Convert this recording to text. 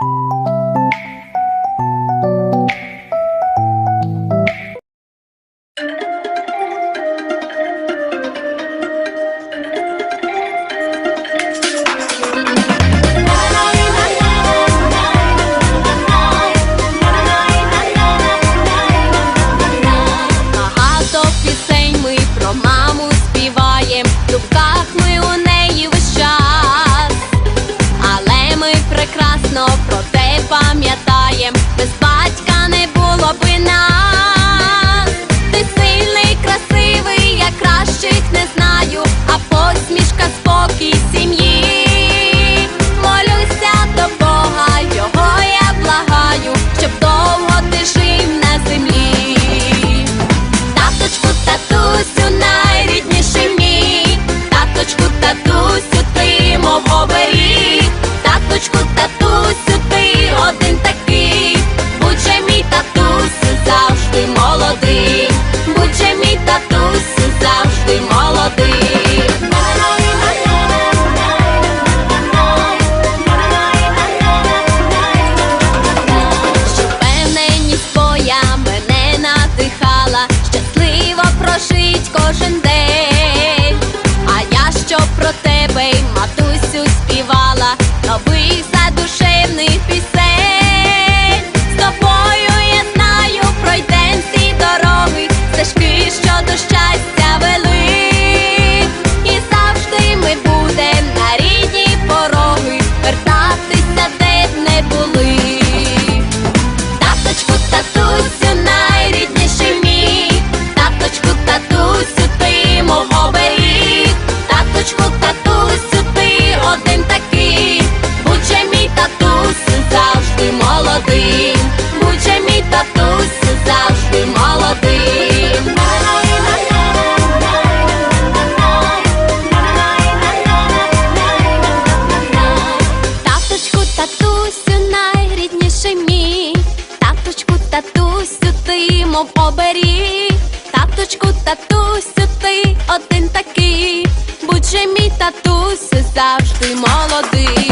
you матусю співала новий нових. мов обері таточку, татусю, ти один такий, будь же мій татусю завжди молодий.